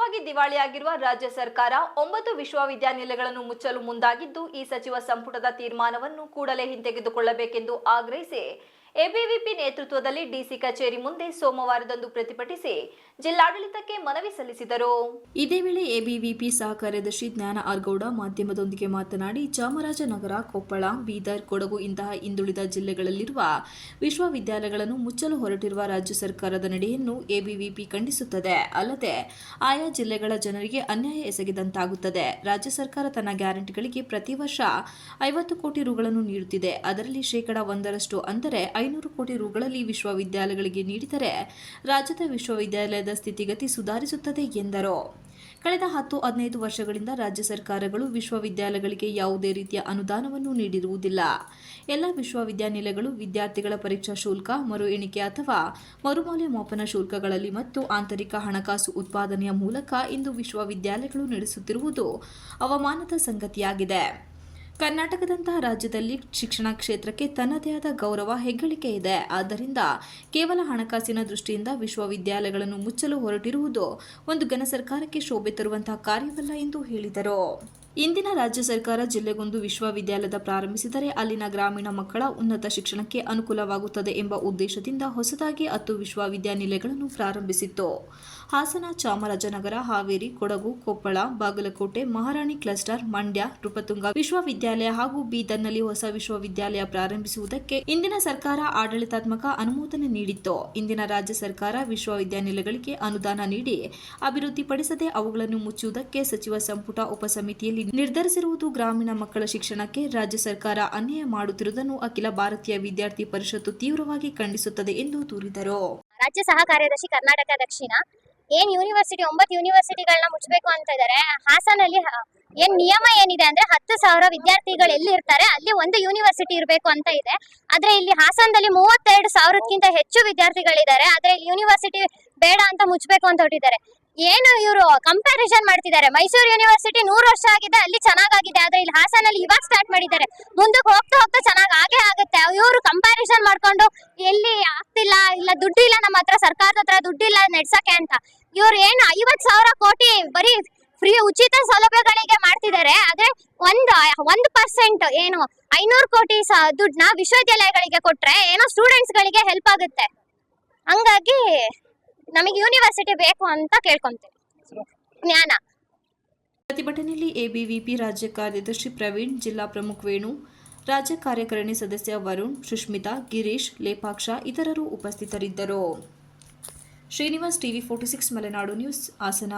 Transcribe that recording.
ಹೋಗಿ ದಿವಾಳಿಯಾಗಿರುವ ರಾಜ್ಯ ಸರ್ಕಾರ ಒಂಬತ್ತು ವಿಶ್ವವಿದ್ಯಾನಿಲಯಗಳನ್ನು ಮುಚ್ಚಲು ಮುಂದಾಗಿದ್ದು, ಈ ಸಚಿವ ಸಂಪುಟದ ತೀರ್ಮಾನವನ್ನು ಕೂಡಲೇ ಹಿಂತೆಗೆದುಕೊಳ್ಳಬೇಕೆಂದು ಆಗ್ರಹಿಸಿ ಎಬಿವಿಪಿ ನೇತೃತ್ವದಲ್ಲಿ ಡಿಸಿ ಕಚೇರಿ ಮುಂದೆ ಸೋಮವಾರದಂದು ಪ್ರತಿಭಟಿಸಿ ಜಿಲ್ಲಾಡಳಿತಕ್ಕೆ ಮನವಿ ಸಲ್ಲಿಸಿದರು. ಇದೇ ವೇಳೆ ಎಬಿವಿಪಿ ಸಹ ಕಾರ್ಯದರ್ಶಿ ಜ್ಞಾನ ಆರ್ಗೌಡ ಮಾಧ್ಯಮದೊಂದಿಗೆ ಮಾತನಾಡಿ ಚಾಮರಾಜನಗರ, ಕೊಪ್ಪಳ, ಬೀದರ್, ಕೊಡಗು ಇಂತಹ ಹಿಂದುಳಿದ ಜಿಲ್ಲೆಗಳಲ್ಲಿರುವ ವಿಶ್ವವಿದ್ಯಾಲಯಗಳನ್ನು ಮುಚ್ಚಲು ಹೊರಟಿರುವ ರಾಜ್ಯ ಸರ್ಕಾರದ ನಡೆಯನ್ನು ಎಬಿವಿಪಿ ಖಂಡಿಸುತ್ತದೆ. ಅಲ್ಲದೆ ಆಯಾ ಜಿಲ್ಲೆಗಳ ಜನರಿಗೆ ಅನ್ಯಾಯ ಎಸಗಿದಂತಾಗುತ್ತದೆ. ರಾಜ್ಯ ಸರ್ಕಾರ ತನ್ನ ಗ್ಯಾರಂಟಿಗಳಿಗೆ ಪ್ರತಿ ವರ್ಷ ಐವತ್ತು ಕೋಟಿ ರುಗಳನ್ನು ನೀಡುತ್ತಿದೆ. ಅದರಲ್ಲಿ ಶೇಕಡಾ ಒಂದರಷ್ಟು ಅಂದರೆ ಐನೂರು ಕೋಟಿ ರುಗಳಲ್ಲಿ ವಿಶ್ವವಿದ್ಯಾಲಯಗಳಿಗೆ ನೀಡಿದರೆ ರಾಜ್ಯದ ವಿಶ್ವವಿದ್ಯಾಲಯದ ಸ್ಥಿತಿಗತಿ ಸುಧಾರಿಸುತ್ತದೆ ಎಂದರು. ಕಳೆದ ಹತ್ತು ಹದಿನೈದು ವರ್ಷಗಳಿಂದ ರಾಜ್ಯ ಸರ್ಕಾರಗಳು ವಿಶ್ವವಿದ್ಯಾಲಯಗಳಿಗೆ ಯಾವುದೇ ರೀತಿಯ ಅನುದಾನವನ್ನು ನೀಡಿರುವುದಿಲ್ಲ. ಎಲ್ಲ ವಿಶ್ವವಿದ್ಯಾನಿಲಯಗಳು ವಿದ್ಯಾರ್ಥಿಗಳ ಪರೀಕ್ಷಾ ಶುಲ್ಕ, ಮರು ಎಣಿಕೆ ಅಥವಾ ಮರುಮೌಲ್ಯಮಾಪನ ಶುಲ್ಕಗಳಲ್ಲಿ ಮತ್ತು ಆಂತರಿಕ ಹಣಕಾಸು ಉತ್ಪಾದನೆಯ ಮೂಲಕ ಇಂದು ವಿಶ್ವವಿದ್ಯಾಲಯಗಳು ನಡೆಸುತ್ತಿರುವುದು ಅವಮಾನದ ಸಂಗತಿಯಾಗಿದೆ. ಕರ್ನಾಟಕದಂತಹ ರಾಜ್ಯದಲ್ಲಿ ಶಿಕ್ಷಣ ಕ್ಷೇತ್ರಕ್ಕೆ ತನ್ನದೇ ಆದ ಗೌರವ ಹೆಗ್ಗಳಿಕೆ ಇದೆ. ಆದ್ದರಿಂದ ಕೇವಲ ಹಣಕಾಸಿನ ದೃಷ್ಟಿಯಿಂದ ವಿಶ್ವವಿದ್ಯಾಲಯಗಳನ್ನು ಮುಚ್ಚಲು ಹೊರಟಿರುವುದು ಒಂದು ಘನ ಸರ್ಕಾರಕ್ಕೆ ಶೋಭೆ ತರುವಂತಹ ಕಾರ್ಯವಲ್ಲ ಎಂದು ಹೇಳಿದರು. ಇಂದಿನ ರಾಜ್ಯ ಸರ್ಕಾರ ಜಿಲ್ಲೆಗೊಂದು ವಿಶ್ವವಿದ್ಯಾಲಯದ ಪ್ರಾರಂಭಿಸಿದರೆ ಅಲ್ಲಿನ ಗ್ರಾಮೀಣ ಮಕ್ಕಳ ಉನ್ನತ ಶಿಕ್ಷಣಕ್ಕೆ ಅನುಕೂಲವಾಗುತ್ತದೆ ಎಂಬ ಉದ್ದೇಶದಿಂದ ಹೊಸದಾಗಿ ಹತ್ತು ವಿಶ್ವವಿದ್ಯಾನಿಲಯಗಳನ್ನು ಪ್ರಾರಂಭಿಸಿತ್ತು. ಹಾಸನ, ಚಾಮರಾಜನಗರ, ಹಾವೇರಿ, ಕೊಡಗು, ಕೊಪ್ಪಳ, ಬಾಗಲಕೋಟೆ, ಮಹಾರಾಣಿ ಕ್ಲಸ್ಟರ್, ಮಂಡ್ಯ ನೃಪತುಂಗ ವಿಶ್ವವಿದ್ಯಾಲಯ ಹಾಗೂ ಬೀದರ್ನಲ್ಲಿ ಹೊಸ ವಿಶ್ವವಿದ್ಯಾಲಯ ಪ್ರಾರಂಭಿಸುವುದಕ್ಕೆ ಇಂದಿನ ಸರ್ಕಾರ ಆಡಳಿತಾತ್ಮಕ ಅನುಮೋದನೆ ನೀಡಿತ್ತು. ಇಂದಿನ ರಾಜ್ಯ ಸರ್ಕಾರ ವಿಶ್ವವಿದ್ಯಾನಿಲಯಗಳಿಗೆ ಅನುದಾನ ನೀಡಿ ಅಭಿವೃದ್ಧಿಪಡಿಸದೆ ಅವುಗಳನ್ನು ಮುಚ್ಚುವುದಕ್ಕೆ ಸಚಿವ ಸಂಪುಟ ಉಪಸಮಿತಿಯಲ್ಲಿ ನಿರ್ಧರಿಸಿರುವುದು ಗ್ರಾಮೀಣ ಮಕ್ಕಳ ಶಿಕ್ಷಣಕ್ಕೆ ರಾಜ್ಯ ಸರ್ಕಾರ ಅನ್ಯಾಯ ಮಾಡುತ್ತಿರುವುದನ್ನು ಅಖಿಲ ಭಾರತೀಯ ವಿದ್ಯಾರ್ಥಿ ಪರಿಷತ್ತು ತೀವ್ರವಾಗಿ ಖಂಡಿಸುತ್ತದೆ ಎಂದು ದೂರಿದರು. ರಾಜ್ಯ ಸಹ ಕಾರ್ಯದರ್ಶಿ ಕರ್ನಾಟಕ ದಕ್ಷಿಣ ಏನ್ ಯೂನಿವರ್ಸಿಟಿ ಒಂಬತ್ತು ಯೂನಿವರ್ಸಿಟಿಗಳನ್ನ ಮುಚ್ಚಬೇಕು ಅಂತ ಇದಾರೆ. ಹಾಸನಲ್ಲಿ ಏನ್ ನಿಯಮ ಏನಿದೆ ಅಂದ್ರೆ ಹತ್ತು ಸಾವಿರ ವಿದ್ಯಾರ್ಥಿಗಳು ಎಲ್ಲಿ ಇರ್ತಾರೆ ಅಲ್ಲಿ ಒಂದು ಯೂನಿವರ್ಸಿಟಿ ಇರಬೇಕು ಅಂತ ಇದೆ. ಆದ್ರೆ ಇಲ್ಲಿ ಹಾಸನದಲ್ಲಿ ಮೂವತ್ತೆರಡು ಸಾವಿರಕ್ಕಿಂತ ಹೆಚ್ಚು ವಿದ್ಯಾರ್ಥಿಗಳಿದ್ದಾರೆ. ಆದ್ರೆ ಯೂನಿವರ್ಸಿಟಿ ಬೇಡ ಅಂತ ಮುಚ್ಚಬೇಕು ಅಂತ ಹೊರಟಿದ್ದಾರೆ. ಏನು ಇವರು ಕಂಪ್ಯಾರಿಸನ್ ಮಾಡ್ತಿದ್ದಾರೆ? ಮೈಸೂರು ಯೂನಿವರ್ಸಿಟಿ ನೂರು ವರ್ಷ ಆಗಿದೆ, ಅಲ್ಲಿ ಚೆನ್ನಾಗಾಗಿದೆ, ಆದ್ರೆ ಇಲ್ಲಿ ಹಾಸನಲ್ಲಿ ಇವಾಗ ಸ್ಟಾರ್ಟ್ ಮಾಡಿದ್ದಾರೆ. ಮುಂದಕ್ಕೆ ಹೋಗ್ತಾ ಹೋಗ್ತಾ ಚೆನ್ನಾಗಿ ಆಗೇ ಆಗುತ್ತೆ. ಇವರು ಕಂಪ್ಯಾರಿಸನ್ ಮಾಡ್ಕೊಂಡು ಎಲ್ಲಿ ಆಗ್ತಿಲ್ಲ, ಇಲ್ಲ ದುಡ್ಡು ಇಲ್ಲ, ನಮ್ಮ ಹತ್ರ ಸರ್ಕಾರದ ಹತ್ರ ದುಡ್ಡಿಲ್ಲ ನೆಡ್ಸಕ್ಕೆ ಅಂತ. ಇವ್ರು ಏನು ಐವತ್ ಸಾವಿರ ಕೋಟಿ ಬರೀ ಫ್ರೀ ಉಚಿತ ಸೌಲಭ್ಯಗಳಿಗೆ ಮಾಡ್ತಿದ್ದಾರೆ, ಆದ್ರೆ ಒಂದು ಒಂದು ಪರ್ಸೆಂಟ್ ಏನು ಐನೂರು ಕೋಟಿ ದುಡ್ಡನ್ನ ವಿಶ್ವವಿದ್ಯಾಲಯಗಳಿಗೆ ಕೊಟ್ರೆ ಏನೋ ಸ್ಟೂಡೆಂಟ್ಸ್ ಗಳಿಗೆ ಹೆಲ್ಪ್ ಆಗುತ್ತೆ. ಹಂಗಾಗಿ ನಮಗೆ ಯೂನಿವರ್ಸಿಟಿ ಬೇಕು ಅಂತ ಕೇಳ್ಕೊಂತೀವಿ. ಜ್ಞಾನ. ಪ್ರತಿಭಟನೆಯಲ್ಲಿ ಎಬಿವಿಪಿ ರಾಜ್ಯ ಕಾರ್ಯದರ್ಶಿ ಪ್ರವೀಣ್, ಜಿಲ್ಲಾ ಪ್ರಮುಖ ವೇಣು, ರಾಜ್ಯ ಕಾರ್ಯಕಾರಿಣಿ ಸದಸ್ಯ ವರುಣ್, ಸುಷ್ಮಿತಾ, ಗಿರೀಶ್, ಲೇಪಾಕ್ಷ ಇತರರು ಉಪಸ್ಥಿತರಿದ್ದರು. Srinivas TV forty six Malenadu news Hassan.